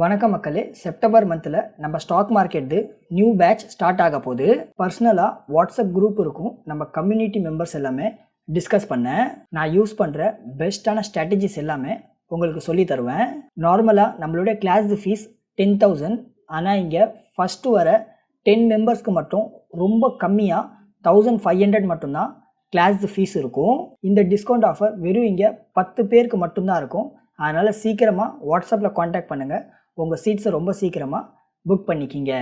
வணக்கம் மக்களே. செப்டம்பர் மந்தில் நம்ம stock market new batch start ஆக போது பர்சனலாக வாட்ஸ்அப் குரூப் இருக்கும். நம்ம கம்யூனிட்டி மெம்பர்ஸ் எல்லாமே டிஸ்கஸ் பண்ணேன். நான் யூஸ் பண்ணுற பெஸ்ட்டான ஸ்ட்ராட்டஜிஸ் எல்லாமே உங்களுக்கு சொல்லி தருவேன். நார்மலாக நம்மளுடைய கிளாஸ் ஃபீஸ் டென் தௌசண்ட் ஆனால் இங்கே ஃபஸ்ட்டு வர டென் மெம்பர்ஸ்க்கு மட்டும் ரொம்ப கம்மியாக தௌசண்ட் ஃபைவ் ஹண்ட்ரட் மட்டும்தான் கிளாஸ் ஃபீஸ் இருக்கும். இந்த டிஸ்கவுண்ட் ஆஃபர் வெறும் இங்கே பத்து பேருக்கு மட்டும்தான் இருக்கும். அதனால் சீக்கிரமாக வாட்ஸ்அப்பில் காண்டாக்ட் பண்ணுங்கள் உங்கள் சீட்ஸை ரொம்ப சீக்கிரமாக புக் பண்ணிக்கிங்க.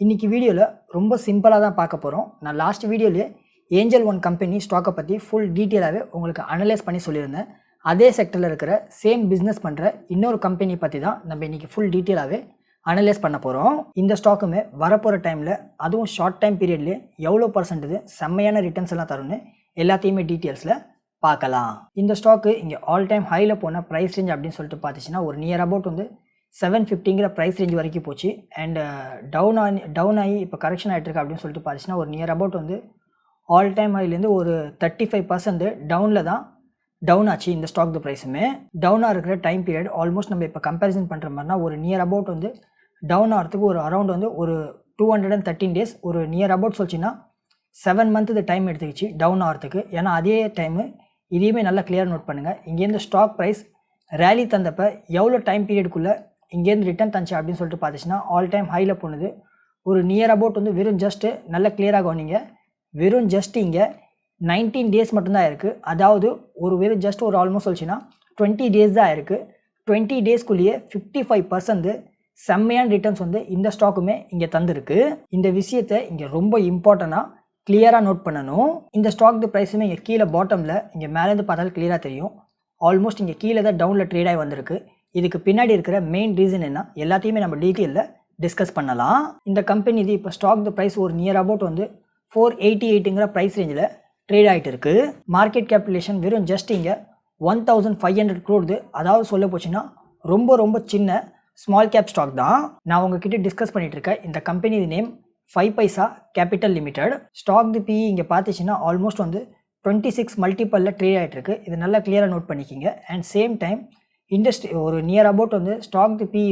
இன்றைக்கி வீடியோவில் ரொம்ப சிம்பிளாக தான் பார்க்க போகிறோம் நான் லாஸ்ட் வீடியோலேயே ஏஞ்சல் ஒன் கம்பெனி ஸ்டாக்கை பற்றி ஃபுல் டீட்டெயிலாகவே உங்களுக்கு அனலைஸ் பண்ணி சொல்லியிருந்தேன். அதே செக்டரில் இருக்கிற சேம் பிஸ்னஸ் பண்ணுற இன்னொரு கம்பெனி பற்றி தான் நம்ம இன்றைக்கி ஃபுல் டீட்டெயிலாகவே அனலைஸ் பண்ண போகிறோம் இந்த ஸ்டாக்குமே வரப்போகிற டைமில் அதுவும் ஷார்ட் டைம் பீரியட்லேயே எவ்வளோ பர்சன்ட் செம்மையான ரிட்டர்ன்ஸ் எல்லாம் தரும்னு எல்லாத்தையுமே டீட்டெயில்ஸில் பார்க்கலாம். இந்த ஸ்டாக்கு இங்கே ஆல் டைம் ஹையில் போன ப்ரைஸ் ரேஞ்ச் அப்படின்னு சொல்லிட்டு பார்த்துச்சுன்னா ஒரு நியர் அபவுட் வந்து செவன் ஃபிஃப்டிங்கிற ப்ரைஸ் ரேஞ்ச் வரைக்கும் போச்சு. அண்ட் டவுன் uh, ஆகி டவுன் ஆகி இப்போ கரெக்ஷன் ஆகிட்டு இருக்கு அப்படின்னு சொல்லிட்டு பார்த்துச்சுன்னா ஒரு நியர் அபவுட் வந்து ஆல் டைம் ஹைலேருந்து ஒரு தேர்ட்டி ஃபைவ் பர்சன்ட் டவுனில் தான் டவுன் ஆச்சு இந்த ஸ்டாக் த ப்ரைஸுமே டவுனாக இருக்கிற டைம் பீரியட் ஆல்மோஸ்ட் நம்ம இப்போ கம்பேரிசன் பண்ணுற மாதிரினா ஒரு நியர் அபவுட் வந்து டவுன் ஆகிறதுக்கு ஒரு அரௌண்ட் வந்து ஒரு two hundred and thirteen days ஒரு நியர் அபவுட் சொல்லிச்சின்னா செவன் மந்த் இது டைம் எடுத்துக்கிச்சு டவுன் ஆகிறதுக்கு ஏன்னா அதே டைமு இதையுமே நல்லா கிளியர் நோட் பண்ணுங்கள் இங்கேருந்து ஸ்டாக் ப்ரைஸ் ரேலி தந்தப்போ எவ்வளோ டைம் பீரியடுக்குள்ளே இங்கேருந்து ரிட்டர்ன் தந்துச்சு அப்படின்னு சொல்லிட்டு பார்த்துச்சுன்னா ஆல் டைம் ஹையில் போனது. ஒரு நியர் அபவுட் வந்து வெறும் ஜஸ்ட்டு நல்லா கிளியராக கவனிங்க. வெறும் ஜஸ்ட் இங்கே நைன்டீன் டேஸ் மட்டும்தான் இருக்குது அதாவது ஒரு வெறும் ஜஸ்ட் ஒரு ஆல்மோஸ்ட் சொல்லிச்சுன்னா டுவெண்ட்டி டேஸ் தான் இருக்குது டுவெண்ட்டி டேஸ்க்குள்ளேயே ஃபிஃப்டி ஃபைவ் பர்சன்ட் செம்மையான ரிட்டர்ன்ஸ் வந்து இந்த ஸ்டாக்குமே இங்கே தந்திருக்கு. இந்த விஷயத்தை இங்கே ரொம்ப இம்பார்ட்டண்ட்டாக கிளியராக நோட் பண்ணணும். இந்த ஸ்டாக் ப்ரைஸுமே இங்கே கீழே பாட்டமில் இங்கே மேலேருந்து பார்த்தாலும் கிளியராக தெரியும். ஆல்மோஸ்ட் இங்கே கீழே தான் டவுனில் ட்ரேட் ஆகி வந்திருக்கு. இதுக்கு பின்னாடி இருக்கிற மெயின் ரீசன் என்ன? எல்லாத்தையுமே நம்ம டீட்டெயிலில் டிஸ்கஸ் பண்ணலாம். இந்த கம்பெனி இது இப்போ ஸ்டாக் த ப்ரைஸ் ஒரு நியர் அபவுட் வந்து ஃபோர் எயிட்டி எயிட்டுங்கிற ப்ரைஸ் ரேஞ்சில் ட்ரேட் ஆகிட்டு இருக்குது மார்க்கெட் கேபிடலேஷன் வெறும் ஜஸ்ட் இங்கே ஒன் தௌசண்ட் ஃபைவ் ஹண்ட்ரட் க்ரோடுது அதாவது சொல்ல போச்சுன்னா ரொம்ப ரொம்ப சின்ன ஸ்மால் கேப் ஸ்டாக் தான். நான் உங்ககிட்ட டிஸ்கஸ் பண்ணிட்டு இருக்கேன் இந்த company name five paisa capital limited stock the PE இங்கே பார்த்துச்சுன்னா ஆல்மோஸ்ட் வந்து டுவெண்ட்டி சிக்ஸ் மல்டிப்பலில் ட்ரேட் ஆகிட்டு இருக்கு. இது நல்லா கிளியராக நோட் பண்ணிக்கிங்க. அண்ட் சேம் டைம் இண்டஸ்ட்ரி ஒரு நியர் அபவுட் வந்து ஸ்டாக் தி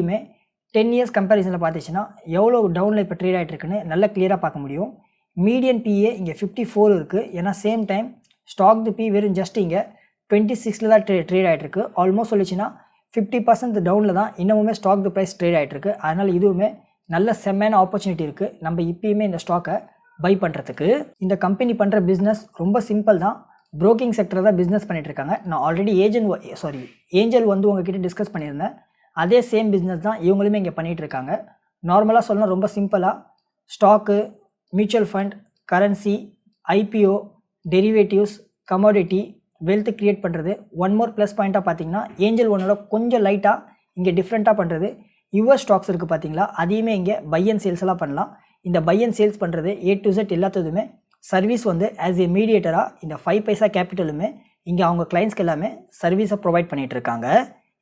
டென் இயர்ஸ் கம்பேரிசனில் பார்த்துச்சுன்னா எவ்வளோ டவுனில் இப்போ ட்ரேட் ஆகிட்டு இருக்குன்னு நல்லா கிளியராக பார்க்க முடியும். மீடியன் பிஏ இங்கே ஃபிஃப்டி ஃபோர் இருக்குது ஏன்னா same time stock the P வெறும் ஜஸ்ட் இங்கே டுவெண்ட்டி சிக்ஸில் தான் ட்ரே ட்ரேட் ஆகிட்டு இருக்கு ஆல்மோஸ்ட் சொல்லிச்சுன்னா ஃபிஃப்டி பர்சன்ட் டவுனில் தான் இன்னமுமே ஸ்டாக் தி ப்ரைஸ் ட்ரேட் ஆகிட்டு அதனால் இதுவுமே நல்ல செம்மையான ஆப்பர்ச்சுனிட்டி இருக்குது நம்ம இப்பயுமே இந்த ஸ்டாக்கை பை பண்ணுறதுக்கு இந்த கம்பெனி பண்ணுற பிஸ்னஸ் ரொம்ப சிம்பிள் தான். ப்ரோக்கிங் செக்டர் தான் பிஸ்னஸ் பண்ணிகிட்ருக்காங்க இருக்காங்க நான் ஆல்ரெடி ஏஜென்ட் சாரி ஏஞ்சல் வந்து உங்ககிட்ட டிஸ்கஸ் பண்ணியிருந்தேன். அதே சேம் பிஸ்னஸ் தான் இவங்களுமே இங்கே பண்ணிகிட்டு இருக்காங்க நார்மலாக சொல்லணும் ரொம்ப சிம்பிளாக stock mutual fund currency IPO derivatives commodity wealth create பண்ணுறது ஒன் மோர் ப்ளஸ் பாயிண்ட்டாக பார்த்தீங்கன்னா ஏஞ்சல் ஒன்னோட கொஞ்சம் லைட்டாக இங்கே டிஃப்ரெண்ட்டாக பண்ணுறது யுவர் ஸ்டாக்ஸ் இருக்குது பார்த்தீங்களா அதையுமே இங்கே பை அண்ட் சேல்ஸ் எல்லாம் பண்ணலாம். இந்த பை அண்ட் சேல்ஸ் பண்ணுறது ஏ டு செட் எல்லாத்ததுமே சர்வீஸ் வந்து ஆஸ் ஏ மீடியேட்டராக இந்த ஃபைவ் பைசா கேபிட்டலுமே இங்கே அவங்க கிளைண்ட்ஸ்க்கு எல்லாமே சர்வீஸை ப்ரொவைட் பண்ணிகிட்டு இருக்காங்க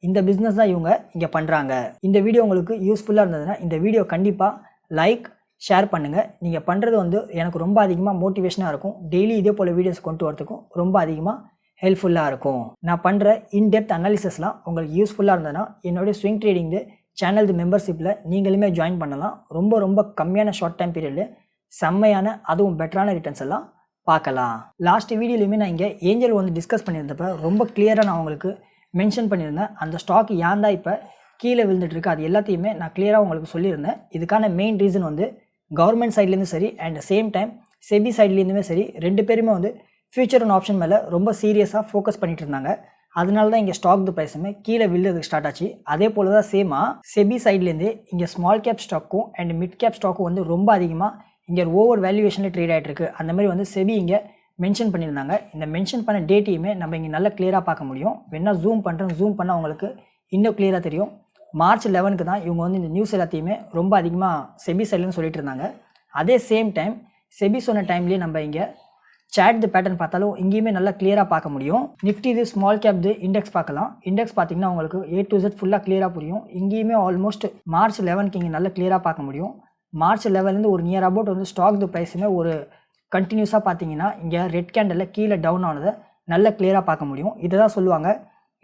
இந்த பிஸ்னஸ் தான் இவங்க இங்கே பண்ணுறாங்க இந்த வீடியோ உங்களுக்கு யூஸ்ஃபுல்லாக இருந்ததுன்னா இந்த வீடியோ கண்டிப்பாக லைக் ஷேர் பண்ணுங்கள் நீங்கள் பண்ணுறது வந்து எனக்கு ரொம்ப அதிகமாக மோட்டிவேஷனாக இருக்கும். டெய்லி இதே போல் வீடியோஸ் கொண்டு வரதுக்கும் ரொம்ப அதிகமாக ஹெல்ப்ஃபுல்லாக இருக்கும். நான் பண்ணுற இன்டெப்த் அனாலிசஸ்லாம் உங்களுக்கு யூஸ்ஃபுல்லாக இருந்ததுன்னா என்னுடைய ஸ்விங் ட்ரேடிங்கு சேனல் மெம்பர்ஷிப்பில் நீங்களுமே ஜாயின் பண்ணலாம். ரொம்ப ரொம்ப கம்மியான ஷார்ட் டைம் பீரியடில் செம்மையான அதுவும் பெட்டரான ரிட்டர்ன்ஸ் எல்லாம் பார்க்கலாம். லாஸ்ட் வீடியோலையுமே நான் இங்கே ஏஞ்சல் வந்து டிஸ்கஸ் பண்ணியிருந்தப்ப ரொம்ப கிளியராக நான் உங்களுக்கு மென்ஷன் பண்ணியிருந்தேன். அந்த ஸ்டாக் ஏன் தான் இப்போ கீழே விழுந்துட்டுருக்கு? அது எல்லாத்தையுமே நான் கிளியராக உங்களுக்கு சொல்லியிருந்தேன். இதுக்கான மெயின் ரீசன் வந்து கவர்மெண்ட் சைட்லேருந்து சரி அண்ட் சேம் டைம் செபி சைட்லேருந்துமே சரி ரெண்டு பேருமே வந்து ஃபியூச்சர் அண்ட் ஆப்ஷன் மேலே ரொம்ப சீரியஸாக ஃபோக்கஸ் பண்ணிட்டு இருந்தாங்க அதனால தான் இங்கே ஸ்டாக் ப்ரைஸுமே கீழே விழுறதுக்கு ஸ்டார்ட் ஆச்சு. அதே போல் தான் சேமாக செபி சைட்லேருந்து இங்கே ஸ்மால் கேப் ஸ்டாக்கும் அண்ட் மிட் கேப் ஸ்டாக்கும் வந்து ரொம்ப அதிகமாக இங்கே ஓவர் வேல்யூவேஷனில் ட்ரேட் ஆகிட்டு இருக்குது அந்த மாதிரி வந்து செபி இங்கே மென்ஷன் பண்ணியிருந்தாங்க. இந்த மென்ஷன் பண்ண டேட்டையுமே நம்ம இங்கே நல்லா கிளியராக பார்க்க முடியும். வேணா ஜூம் பண்ணுறேன் ஜூம் பண்ணால் உங்களுக்கு இன்னும் கிளியராக தெரியும். மார்ச் லெவனுக்கு தான் இவங்க வந்து இந்த நியூஸ் எல்லாத்தையுமே ரொம்ப அதிகமாக செபி சைட்லன்னு சொல்லிட்டு இருந்தாங்க. அதே சேம் டைம் செபி சொன்ன டைம்லேயே நம்ம இங்கே சேட் தி பேட்டர்ன் பார்த்தாலும் இங்கேயுமே நல்லா கிளியராக பார்க்க முடியும். நிஃப்டி இது ஸ்மால் கேப் இது இண்டெக்ஸ் பார்க்கலாம். இண்டெக்ஸ் பார்த்தீங்கன்னா உங்களுக்கு ஏ டு ஜெட் ஃபுல்லாக கிளியராக புரியும். இங்கேயுமே ஆல்மோஸ்ட் மார்ச் லெவனுக்கு இங்கே நல்லா கிளியராக பார்க்க முடியும். மார்ச் லெவன்லேருந்து ஒரு நியர் அபவுட் வந்து ஸ்டாக் த ப்ரைஸுமே ஒரு கண்டினியூஸாக பார்த்தீங்கன்னா இங்கே ரெட் கேண்டலில் கீழே டவுன் ஆனதை நல்லா கிளியராக பார்க்க முடியும். இதை தான் சொல்லுவாங்க.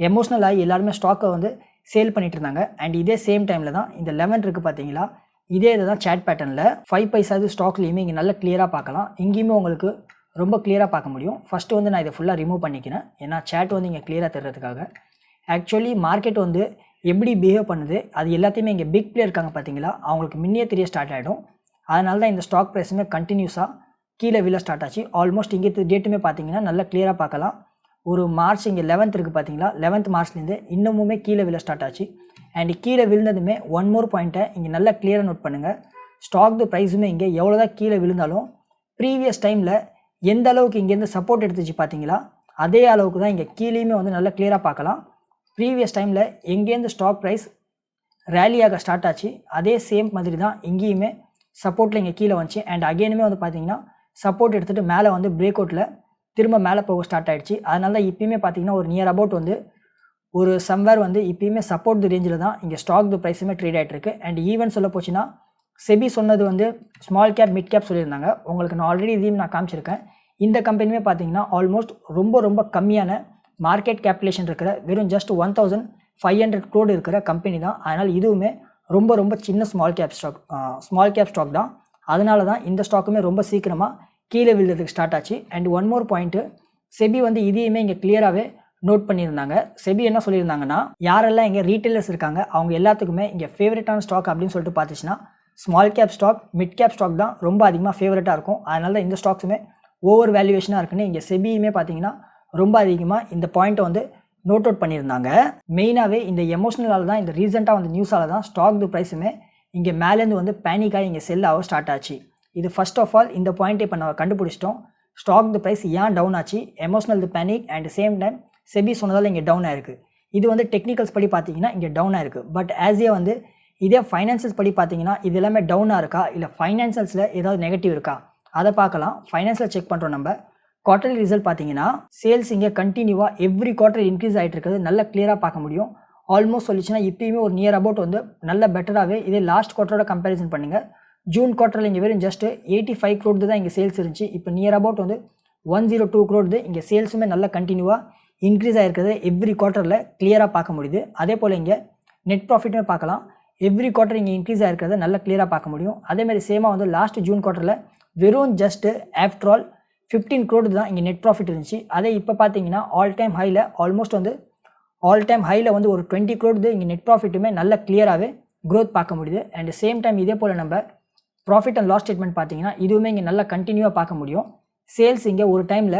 எமோஷ்னல் ஆகி எல்லாருமே ஸ்டாக்கை வந்து சேல் பண்ணிட்டு இருந்தாங்க. அண்ட் இதே சேம் டைமில் தான் இந்த லெவன் இருக்குது பார்த்தீங்களா இதே இதை தான் சேட் பேட்டர்னில் ஃபைவ் பைசாவது ஸ்டாக்லேயுமே இங்கே நல்லா கிளியராக பார்க்கலாம். இங்கேயுமே உங்களுக்கு ரொம்ப கிளியராக பார்க்க முடியும். ஃபஸ்ட்டு வந்து நான் இதை ஃபுல்லாக ரிமூவ் பண்ணிக்கிறேன். ஏன்னா சேட் வந்து இங்கே கிளியராக தர்றதுக்காக. ஆக்சுவலி மார்க்கெட் வந்து எப்படி பிஹேவ் பண்ணுது அது எல்லாத்தையுமே இங்கே பிக் பிளேயர் இருக்காங்க பார்த்தீங்களா அவங்களுக்கு முன்னே தெரிய ஸ்டார்ட் ஆகிடும் அதனால தான் இந்த ஸ்டாக் ப்ரைஸுமே கண்டினியூஸாக கீழே விழ ஸ்டார்ட் ஆச்சு. ஆல்மோஸ்ட் இங்கே டேட்டுமே பார்த்தீங்கன்னா நல்லா கிளியராக பார்க்கலாம் ஒரு மார்ச் இங்கே லெவன்த் இருக்குது பார்த்தீங்களா லெவன்த் மார்ச்லேருந்து இன்னமுமே கீழே விழ ஸ்டார்ட் ஆச்சு. அண்ட் கீழே விழுந்ததுமே ஒன் மோர் பாயிண்ட்டை இங்கே நல்லா கிளியராக நோட் பண்ணுங்கள் ஸ்டாக் ப்ரைஸுமே இங்கே எவ்வளோ தான் கீழே விழுந்தாலும் ப்ரீவியஸ் டைமில் எந்த அளவுக்கு இங்கேருந்து சப்போர்ட் எடுத்துச்சு பார்த்தீங்களா அதே அளவுக்கு தான் இங்கே கீழேயுமே வந்து நல்லா கிளியராக பார்க்கலாம் ப்ரீவியஸ் டைமில் எங்கேருந்து ஸ்டாக் ப்ரைஸ் ரேலியாக ஸ்டார்ட் ஆச்சு அதே சேம் மாதிரி தான் இங்கேயுமே சப்போர்ட்டில் இங்கே கீழே வந்துச்சு. அண்ட் அகெயினுமே வந்து பார்த்தீங்கன்னா சப்போர்ட் எடுத்துகிட்டு மேலே வந்து பிரேக் அவுட்டில் திரும்ப மேலே போக ஸ்டார்ட் ஆகிடுச்சு அதனால தான் இப்பயுமே பார்த்தீங்கன்னா ஒரு நியர் அபவுட் வந்து ஒரு சம்வேர் வந்து இப்பயுமே சப்போர்ட் ரேஞ்சில் தான் இங்கே ஸ்டாக் ப்ரைஸுமே ட்ரேட் ஆகிட்டு இருக்கு அண்ட் ஈவன் சொல்ல போச்சுன்னா செபி சொன்னது வந்து ஸ்மால் கேப் மிட் கேப் சொல்லியிருந்தாங்க. உங்களுக்கு நான் ஆல்ரெடி இதையும் நான் காமிச்சிருக்கேன். இந்த கம்பெனியுமே பார்த்தீங்கன்னா ஆல்மோஸ்ட் ரொம்ப ரொம்ப கம்மியான மார்க்கெட் கேபிலேஷன் இருக்கிற வெறும் just one thousand five hundred crore இருக்கிற கம்பெனி தான். அதனால் இதுவுமே ரொம்ப ரொம்ப சின்ன small cap stock small cap stock தான். அதனால தான் இந்த ஸ்டாக்குமே ரொம்ப சீக்கிரமாக கீழே விழுறதுக்கு ஸ்டார்ட் ஆச்சு. And one more point SEBI வந்து இதையுமே இங்கே கிளியராகவே நோட் பண்ணியிருந்தாங்க. செபி என்ன சொல்லியிருந்தாங்கன்னா யாரெல்லாம் இங்கே ரீட்டைலர்ஸ் இருக்காங்க அவங்க எல்லாத்துக்குமே இங்கே ஃபேவரட்டான ஸ்டாக் அப்படின்னு சொல்லிட்டு பார்த்துச்சுன்னா small cap stock mid cap stock தான் ரொம்ப அதிகமாக ஃபேவரட்டாக இருக்கும். அதனால தான் இந்த ஸ்டாக்ஸுமே ஓவர் வேல்யூவேஷனாக இருக்குன்னு இங்கே செபியுமே பார்த்தீங்கன்னா ரொம்ப அதிகமாக இந்த பாயிண்ட்டை வந்து நோட் அவுட் பண்ணியிருந்தாங்க. மெயினாகவே இந்த எமோஷனலால் தான் இந்த ரீசெண்டாக வந்து நியூஸால் தான் ஸ்டாக் து ப்ரைஸுமே இங்கே மேலேருந்து வந்து பேனிக்காக இங்கே செல் ஆக ஸ்டார்ட் ஆச்சு. இது ஃபர்ஸ்ட் ஆஃப் ஆல் இந்த பாயிண்ட்டை இப்போ நம்ம கண்டுபிடிச்சிட்டோம். ஸ்டாக் தி ப்ரைஸ் ஏன் டவுன் ஆச்சு? Emotional the panic and same time SEBI சொன்னதால் இங்கே டவுன் ஆயிருக்கு. இது வந்து டெக்னிக்கல்ஸ் படி பார்த்தீங்கன்னா இங்கே டவுன் ஆயிருக்கு. பட் ஆஸ் ஏ வந்து இதே ஃபைனான்சியல்ஸ் படி பார்த்தீங்கன்னா இது எல்லாமே டவுனாக இருக்கா? இல்லை ஃபைனான்சியல்ஸில் ஏதாவது நெகட்டிவ் இருக்கா? அதை பார்க்கலாம் ஃபைனான்சியல் செக் பண்ணுறோம் நம்ம. குவார்டர்லி ரிசல்ட் பார்த்தீங்கன்னா சேல்ஸ் இங்கே கண்டினியூவாக எவ்ரி குவார்டர் இன்க்ரீஸ் ஆகிட்டு இருக்கிறது நல்லா கிளியராக பார்க்க முடியும். ஆல்மோஸ்ட் சொல்லிச்சுன்னா இப்பயுமே ஒரு நியர் அபவுட் வந்து நல்ல பெட்டராகவே இதே லாஸ்ட் குவார்ட்டரோட கம்பேரிசன் பண்ணுங்கள் ஜூன் குவார்ட்டரில் இங்கே வெறும் ஜஸ்ட் எயிட்டி ஃபைவ் க்ரோடு தான் இங்கே சேல்ஸ் இருந்துச்சு. இப்போ நியர் அபவுட் வந்து ஒன் ஜீரோ டூ க்ரோடு இங்கே சேல்ஸுமே நல்லா கண்டினியூவாக இன்க்ரீஸ் ஆகிருக்கிறது எவ்ரி குவார்ட்டரில் கிளியராக பார்க்க முடியுது. அதே போல் இங்கே நெட் ப்ராஃபிட்டுமே பார்க்கலாம். எவ்ரி குவார்டர் இங்கே இன்க்ரீஸ் ஆகிருக்கிறத நல்லா கிளியராக பார்க்க முடியும். அதேமாதிரி சேமாக வந்து லாஸ்ட் ஜூன் குவார்ட்டரில் வெறும் just after all fifteen crore தான் இங்கே நெட் ப்ராஃபிட் இருந்துச்சு. அதே இப்போ பார்த்தீங்கன்னா ஆல் டைம் ஹையில் ஆல்மோஸ்ட் வந்து ஆல் டைம் ஹையில் வந்து ஒரு டுவெண்ட்டி க்ரோடு இங்கே நெட் ப்ராஃபிட்டுமே நல்ல கிளியராகவே க்ரோத் பார்க்க முடியுது. அண்ட் சேம் டைம் இதே போல் நம்ம ப்ராஃபிட் அண்ட் லாஸ் ஸ்டேட்மெண்ட் பார்த்தீங்கன்னா இதுவுமே இங்கே நல்லா கண்டினியூவாக பார்க்க முடியும். சேல்ஸ் இங்கே ஒரு டைமில்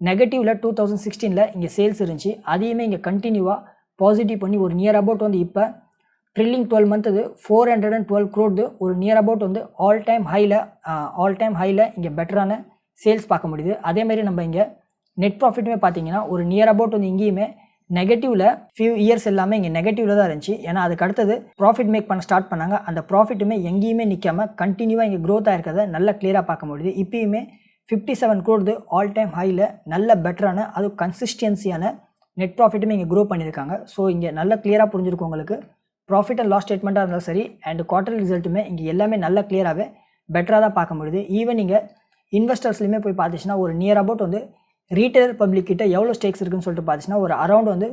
நெகட்டிவில் டூ தௌசண்ட் சிக்ஸ்டீனில் இங்கே சேல்ஸ் இருந்துச்சு. அதையுமே இங்கே கண்டினியூவாக பாசிட்டிவ் பண்ணி ஒரு நியர் அபவுட் வந்து இப்போ trailing twelve month four hundred and twelve crore ஒரு நியர் அபவுட் வந்து ஆல் டைம் ஹையில் ஆல் டைம் ஹையில் இங்கே பெட்டரான சேல்ஸ் பார்க்க முடியுது. அதேமாதிரி நம்ம இங்கே நெட் ப்ராஃபிட்டுமே பார்த்தீங்கன்னா ஒரு நியர் அபவுட் வந்து இங்கேயுமே நெகட்டிவில் ஃபியூ இயர்ஸ் எல்லாமே இங்கே நெகட்டிவில் தான் இருந்துச்சு. ஏன்னா அதுக்கு அடுத்தது ப்ராஃபிட் மேக் பண்ண ஸ்டார்ட் பண்ணாங்க. அந்த ப்ராஃபிட்டுமே எங்கேயுமே நிற்காம கண்டினியூவாக இங்கே க்ரோத் ஆகிருக்கிறத நல்லா கிளியராக பார்க்க முடியுது. இப்பயுமே fifty seven crore all time ஹையில் நல்ல பெட்டரான அது கன்சிஸ்டன்சியான நெட் ப்ராஃபிட்டுமே இங்கே க்ரோ பண்ணியிருக்காங்க. ஸோ இங்கே நல்லா கிளியராக புரிஞ்சிருக்கும் உங்களுக்கு. ப்ராஃபிட் அண்ட் லாஸ் ஸ்டேட்மெண்ட்டாக இருந்தாலும் சரி அண்ட் குவார்டர் ரிசல்ட்டுமே இங்கே எல்லாமே நல்லா கிளியராகவே பெட்டராக தான் பார்க்க முடியுது. ஈவன் நீங்கள் இன்வெஸ்டர்ஸ்லையுமே போய் பார்த்துச்சுன்னா ஒரு நியர் அபவுட் வந்து ரீட்டைல் பப்ளிக் கிட்ட எவ்வளோ ஸ்டேக்ஸ் இருக்குன்னு சொல்லிட்டு பார்த்துச்சுன்னா ஒரு அரௌண்ட் வந்து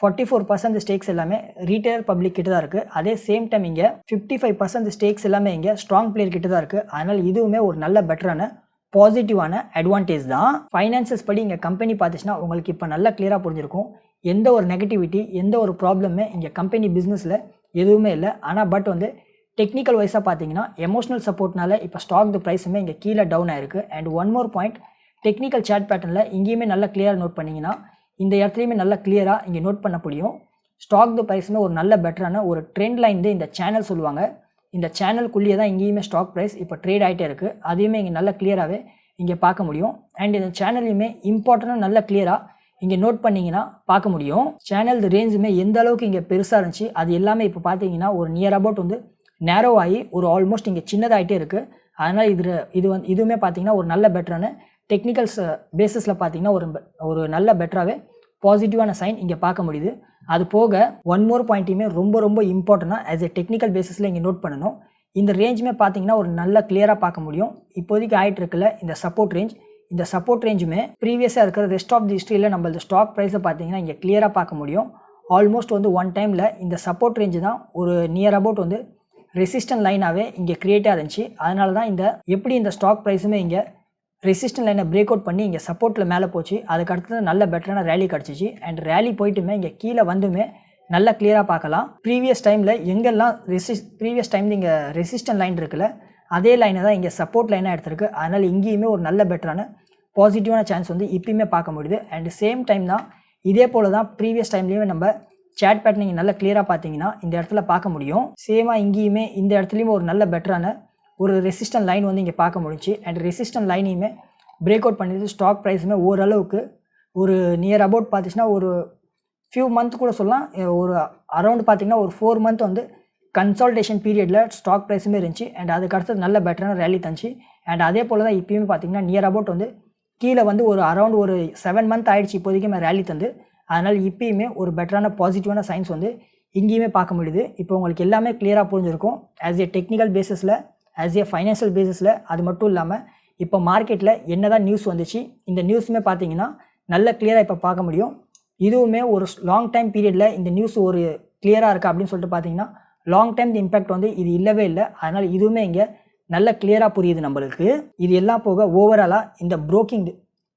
ஃபார்ட்டி ஃபோர் பர்சன்ட் ஸ்டேக்ஸ் எல்லாமே ரீட்டைல் பப்ளிக் கிட்ட தான் இருக்குது அதே சேம் டைம் இங்கே ஃபிஃப்டி ஃபைவ் பர்சன்ட் ஸ்டேக்ஸ் எல்லாமே இங்கே ஸ்ட்ராங் பிளேயர் கிட்ட தான் இருக்குது அதனால் இதுவுமே ஒரு நல்ல பெட்டரான பாசிட்டிவான அட்வான்டேஜ் தான். ஃபைனான்சஸ் படி இங்கே கம்பெனி பார்த்துச்சுன்னா உங்களுக்கு இப்போ நல்லா கிளியராக புரிஞ்சிருக்கும். எந்த ஒரு நெகட்டிவிட்டி எந்த ஒரு ப்ராப்ளமே இங்கே கம்பெனி பிஸ்னஸில் எதுவுமே இல்லை. ஆனால் பட் வந்து டெக்னிக்கல் வைஸாக பார்த்தீங்கன்னா எமோஷனல் சப்போர்ட்னால இப்போ ஸ்டாக் த ப்ரைஸுமே இங்கே கீழே டவுன் ஆயிருக்கு. And one more point technical chart பேட்டர்னில் இங்கேயுமே நல்லா கிளியராக நோட் பண்ணிங்கன்னா இந்த இடத்துலையுமே நல்லா கிளியராக இங்கே நோட் பண்ண முடியும். ஸ்டாக் த ப்ரைஸுமே ஒரு நல்ல பெட்டரான ஒரு ட்ரெண்ட் லைன் இந்த சேனல் சொல்லுவாங்க. இந்த சேனலுக்குள்ளேயே தான் இங்கேயுமே ஸ்டாக் ப்ரைஸ் இப்போ ட்ரேட் ஆகிட்டே இருக்குது அதையுமே இங்கே நல்லா கிளியராகவே இங்கே பார்க்க முடியும். அண்ட் இந்த சேனல்லையுமே இம்பார்ட்டண்ட்டாக நல்லா கிளியராக இங்கே நோட் பண்ணிங்கன்னா பார்க்க முடியும். சேனல் ரேஞ்சுமே எந்த அளவுக்கு இங்கே பெருசாக இருந்துச்சு அது எல்லாமே இப்போ பார்த்தீங்கன்னா ஒரு நியர் அபவுட் வந்து நேரோ ஆகி ஒரு ஆல்மோஸ்ட் இங்கே சின்னதாகிட்டே இருக்குது அதனால் இது இது வந்து இதுவுமே பார்த்தீங்கன்னா ஒரு நல்ல பெட்டரான டெக்னிக்கல்ஸ் பேசிஸில் பார்த்தீங்கன்னா ஒரு ஒரு நல்ல பெட்டராகவே பாசிட்டிவான சைன் இங்கே பார்க்க முடியுது. அது போக ஒன் மோர் பாயிண்ட்டையுமே ரொம்ப ரொம்ப இம்பார்ட்டண்ட்டாக ஆஸ் எ டெக்னிக்கல் பேசிஸில் இங்கே நோட் பண்ணணும். இந்த ரேஞ்சுமே பார்த்தீங்கன்னா ஒரு நல்ல கிளியராக பார்க்க முடியும். இப்போதைக்கு ஆகிட்டு இருக்குல்ல இந்த சப்போர்ட் ரேஞ்ச் இந்த சப்போர்ட் ரேஞ்சுமே ப்ரீவியஸாக இருக்கிற ரெஸ்ட் ஆஃப் தி ஹிஸ்ட்ரியில் நம்ம இந்த ஸ்டாக் ப்ரைஸை பார்த்தீங்கன்னா இங்கே கிளியராக பார்க்க முடியும். ஆல்மோஸ்ட் வந்து ஒன் டைமில் இந்த சப்போர்ட் ரேஞ்சு தான் ஒரு நியர் அபவுட் வந்து ரெசிஸ்டன் லைனாகவே இங்கே க்ரியேட்டாக இருந்துச்சு. அதனால தான் இந்த எப்படி இந்த ஸ்டாக் ப்ரைஸுமே இங்கே ரெசிஸ்டன்ட் லைனை பிரேக் அவுட் பண்ணி இங்கே சப்போர்ட்டில் மேலே போச்சு. அதுக்கு அடுத்தது நல்ல பெட்டரான ரேலி கிடச்சிச்சு. அண்ட் ரேலி போயிட்டுமே இங்கே கீழே வந்துமே நல்லா கிளியராக பார்க்கலாம். ப்ரீவியஸ் டைமில் எங்கெல்லாம் ரெசிஸ் ப்ரீவியஸ் டைமில் இங்கே ரெசிஸ்டன் லைன் இருக்குல்ல அதே லைனை தான் இங்கே சப்போர்ட் லைனாக எடுத்திருக்கு. அதனால் இங்கேயுமே ஒரு நல்ல பெட்டரான பாசிட்டிவான சான்ஸ் வந்து இப்பயுமே பார்க்க முடியுது. அண்ட் சேம் டைம் தான் இதே போல் தான் ப்ரீவியஸ் டைம்லேயுமே நம்ம சேட் பேட் நீங்கள் நல்லா கிளியராக பார்த்தீங்கன்னா இந்த இடத்துல பார்க்க முடியும். சேமாக இங்கேயுமே இந்த இடத்துலையுமே ஒரு நல்ல பெட்டரான ஒரு ரெசிஸ்டன்ட் லைன் வந்து இங்கே பார்க்க முடிஞ்சு அண்ட் ரெசிஸ்டன்ட் லைனையுமே பிரேக் அவுட் பண்ணிட்டு ஸ்டாக் ப்ரைஸுமே ஓரளவுக்கு ஒரு நியர் அபவுட் பார்த்துச்சுன்னா ஒரு ஃபியூ மந்த் கூட சொல்லலாம். ஒரு அரௌண்ட் பார்த்திங்கன்னா ஒரு ஃபோர் மந்த் வந்து கன்சால்டேஷன் பீரியடில் ஸ்டாக் ப்ரைஸுமே இருந்துச்சு. அண்ட் அதுக்கு அடுத்தது நல்ல பெட்டரான ரேலி தந்துச்சு. அண்ட் அதே போல் தான் இப்போயுமே பார்த்தீங்கன்னா நியர் அபவுட் வந்து கீழே வந்து ஒரு அரௌண்ட் ஒரு செவன் மந்த் ஆயிடுச்சு. இப்போதைக்கு ரேலி தந்து. அதனால் இப்பயுமே ஒரு பெட்டரான பாசிட்டிவான சயின்ஸ் வந்து இங்கேயுமே பார்க்க முடியுது. இப்போ உங்களுக்கு எல்லாமே கிளியராக புரிஞ்சிருக்கும். ஆஸ் ஏ டெக்னிக்கல் பேசிஸில் ஆஸ் ஏ ஃபைனான்ஷியல் பேசிஸில் அது மட்டும் இல்லாமல் இப்போ மார்க்கெட்டில் என்ன தான் நியூஸ் வந்துச்சு இந்த நியூஸுமே பார்த்தீங்கன்னா நல்ல கிளியராக இப்போ பார்க்க முடியும். இதுவுமே ஒரு லாங் டைம் பீரியடில் இந்த நியூஸ் ஒரு கிளியராக இருக்கா அப்படின்னு சொல்லிட்டு பார்த்தீங்கன்னா லாங் டைம் இம்பேக்ட் வந்து இது இல்லவே இல்லை. அதனால் இதுவுமே இங்கே நல்ல கிளியராக புரியுது நம்மளுக்கு. இது எல்லாம் போக ஓவராலாக இந்த ப்ரோக்கிங்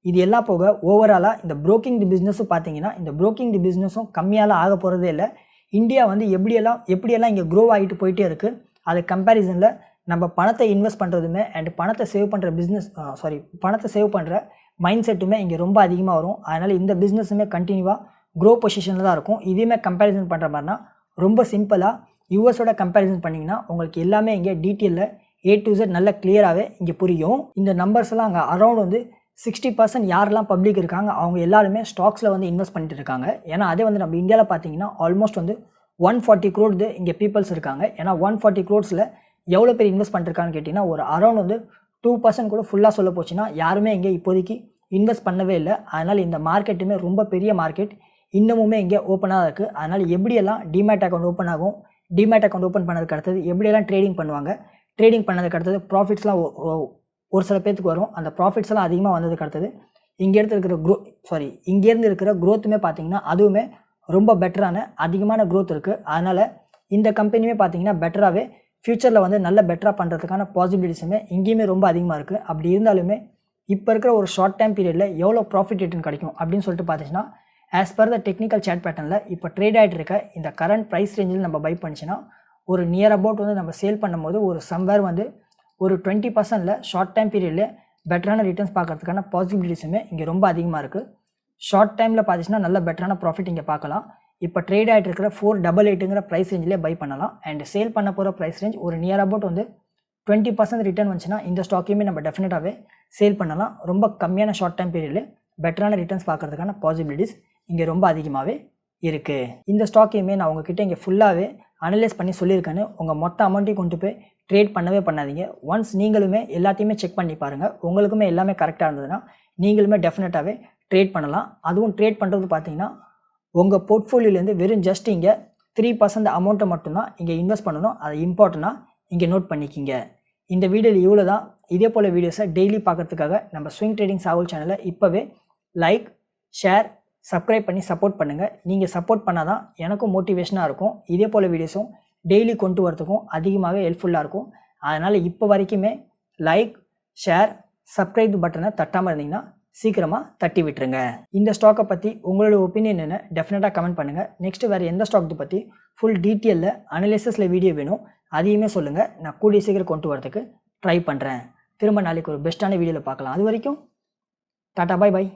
இது எல்லாம் போக ஓவராலாக இந்த புரோக்கிங் தி பிஸ்னஸும் பார்த்தீங்கன்னா இந்த புரோக்கிங் தி பிஸ்னஸும் கம்மியாலாம் ஆக போகிறதே இல்லை. இந்தியா வந்து எப்படியெல்லாம் எப்படியெல்லாம் இங்கே க்ரோ ஆகிட்டு போயிட்டே இருக்குது அது கம்பேரிசனில் நம்ம பணத்தை இன்வெஸ்ட் பண்ணுறதுமே அண்ட் பணத்தை சேவ் பண்ணுற பிஸ்னஸ் சாரி பணத்தை சேவ் பண்ணுற மைண்ட் செட்டுமே இங்கே ரொம்ப அதிகமாக வரும். அதனால் இந்த பிஸ்னஸுமே கண்டினியூவாக க்ரோ பொசிஷனில் தான் இருக்கும். இதையுமே கம்பேரிசன் பண்ணுற மாதிரினா ரொம்ப சிம்பிளாக யூஎஸோட கம்பேரிசன் பண்ணிங்கன்னா உங்களுக்கு எல்லாமே இங்கே டீட்டெயிலில் ஏ டு இசட் நல்ல கிளியராகவே இங்கே புரியும். இந்த நம்பர்ஸ் எல்லாம் அங்கே அரௌண்ட் வந்து சிக்ஸ்டி பர்சன்ட் யாரெல்லாம் பப்ளிக் இருக்காங்க அவங்க எல்லாருமே ஸ்டாக்ஸில் வந்து இன்வெஸ்ட் பண்ணிட்டு இருக்காங்க. ஏன்னா அதே வந்து நம்ம இந்தியாவில் பார்த்தீங்கன்னா ஆல்மோஸ்ட் வந்து ஒன் ஃபார்ட்டி க்ரோட் இங்கே பீப்புள்ஸ் இருக்காங்க. ஏன்னா ஒன் ஃபார்ட்டி க்ரோட்ஸில் எவ்வளோ பேர் இன்வெஸ்ட் பண்ணிருக்கான்னு கேட்டிங்கன்னா ஒரு அரௌண்ட் வந்து டூ பர்சன்ட் கூட ஃபுல்லாக சொல்ல போச்சுன்னா யாருமே இங்கே இப்போதைக்கு இன்வெஸ்ட் பண்ணவே இல்லை. அதனால் இந்த மார்க்கெட்டுமே ரொம்ப பெரிய மார்க்கெட் இன்னமுமே இங்கே ஓப்பனாக இருக்குது அதனால் எப்படியெல்லாம் டிமேட் அக்கௌண்ட் ஓப்பன் ஆகும் டிமேட் அக்கௌண்ட் ஓப்பன் பண்ணதுக்கு அடுத்தது எப்படியெல்லாம் ட்ரேடிங் பண்ணுவாங்க ட்ரேடிங் பண்ணதுக்கு அடுத்தது ப்ராஃபிட்ஸ்லாம் ஒரு சில பேர்த்துக்கு வரும். அந்த ப்ராஃபிட்ஸ் எல்லாம் அதிகமாக வந்ததுக்கு அடுத்தது இங்கேருந்து இருக்கிற க்ரோ சாரி இங்கேருந்து இருக்கிற க்ரோத்துமே பார்த்தீங்கன்னா அதுவுமே ரொம்ப பெட்டரான அதிகமான க்ரோத் இருக்குது அதனால் இந்த கம்பெனியுமே பார்த்தீங்கன்னா பெட்டராகவே ஃப்யூச்சரில் வந்து நல்ல பெட்டராக பண்ணுறதுக்கான பாசிபிலிட்டிஸுமே இங்கேயுமே ரொம்ப அதிகமாக இருக்குது அப்படி இருந்தாலுமே இப்போ இருக்கிற ஒரு ஷார்ட் டைம் பீரியடில் எவ்வளோ ப்ராஃபிட் ரிட்டர்ன் கிடைக்கும் அப்படின்னு சொல்லிட்டு பார்த்தீங்கன்னா as per the technical chart பேட்டர்னில் இப்போ ட்ரேட் ஆகிட்டு இருக்க இந்த கரண்ட் ப்ரைஸ் ரேஞ்சில் நம்ம பை பண்ணிச்சுன்னா ஒரு நியர் அபவுட் வந்து நம்ம சேல் பண்ணும்போது ஒரு சம்வேர் வந்து ஒரு டுவெண்ட்டி பர்சன்டில் ஷார்ட் டைம் பீரியடில் பெட்டரான ரிட்டர்ன்ஸ் பார்க்கறதுக்கான பாசிபிலிட்டிஸுமே இங்கே ரொம்ப அதிகமாக இருக்குது ஷார்ட் டைமில் பார்த்துச்சுன்னா நல்ல பெட்டரான ப்ராஃபிட் இங்கே பார்க்கலாம். இப்போ ட்ரேட் ஆகிட்டு இருக்கிற ஃபோர் டபுள் எயிட்டுங்கிற ப்ரைஸ் ரேஞ்சிலே பை பண்ணலாம். அண்ட் சேல் பண்ண போகிற ப்ரைஸ் ரேஞ்ச் ஒரு நியர் அபவுட் வந்து டுவெண்ட்டி பர்சன்ட் ரிட்டர்ன் வந்துச்சுன்னா இந்த ஸ்டாக்கையுமே நம்ம டெஃபினட்டாகவே சேல் பண்ணலாம். ரொம்ப கம்மியான ஷார்ட் டைம் பீரியடில் பெட்டரான ரிட்டர்ன்ஸ் பார்க்கறதுக்கான பாசிபிலிட்டிஸ் இங்கே ரொம்ப அதிகமாகவே இருக்குது இந்த ஸ்டாக்கையுமே நான் உங்ககிட்ட இங்கே ஃபுல்லாகவே அனலைஸ் பண்ணி சொல்லியிருக்கேன்னு உங்கள் மொத்த அமௌண்ட்டையும் கொண்டு போய் ட்ரேட் பண்ணவே பண்ணாதீங்க. ஒன்ஸ் நீங்களுமே எல்லாத்தையுமே செக் பண்ணி பாருங்கள் உங்களுக்குமே எல்லாமே கரெக்டாக இருந்ததுன்னா நீங்களுமே டெஃபினட்டாகவே ட்ரேட் பண்ணலாம். அதுவும் ட்ரேட் பண்ணுறது பார்த்தீங்கன்னா உங்கள் போர்ட்ஃபோலியோலேருந்து வெறும் ஜஸ்ட் இங்கே த்ரீ பர்சன்ட் அமௌண்ட்டை மட்டும்தான் இங்கே இன்வெஸ்ட் பண்ணணும். அதை இம்பார்ட்டண்ட்டாக இங்கே நோட் பண்ணிக்கிங்க. இந்த வீடியோவில் இவ்வளோ தான். இதே போல் வீடியோஸை டெய்லி பார்க்குறதுக்காக நம்ம ஸ்விங் ட்ரேடிங் சாவல் சேனலை இப்போவே லைக் ஷேர் சப்ஸ்கிரைப் பண்ணி சப்போர்ட் பண்ணுங்கள் நீங்கள் சப்போர்ட் பண்ணால் தான் எனக்கும் மோட்டிவேஷனாக இருக்கும். இதே போல் வீடியோஸும் டெய்லி கொண்டு வரதுக்கும் அதிகமாகவே ஹெல்ப்ஃபுல்லாக இருக்கும். அதனால் இப்போ வரைக்குமே லைக் ஷேர் சப்ஸ்கிரைப் பட்டனை தட்டாமல் இருந்தீங்கன்னா சீக்கிரமாக தட்டி விட்டுருங்க. இந்த ஸ்டாக்கை பற்றி உங்களோட ஒப்பீனியன் என்ன? டெஃபினட்டாக கமெண்ட் பண்ணுங்கள் நெக்ஸ்ட் வேறு எந்த ஸ்டாக் பற்றி ஃபுல் டீட்டெயிலில் அனலிசிஸில் வீடியோ வேணும் அதையுமே சொல்லுங்கள் நான் கூடிய சீக்கிரம் கொண்டு வரதுக்கு ட்ரை பண்ணுறேன் திரும்ப நாளைக்கு ஒரு பெஸ்ட்டான வீடியோவில் பார்க்கலாம். அது வரைக்கும் டாட்டா பாய் பாய்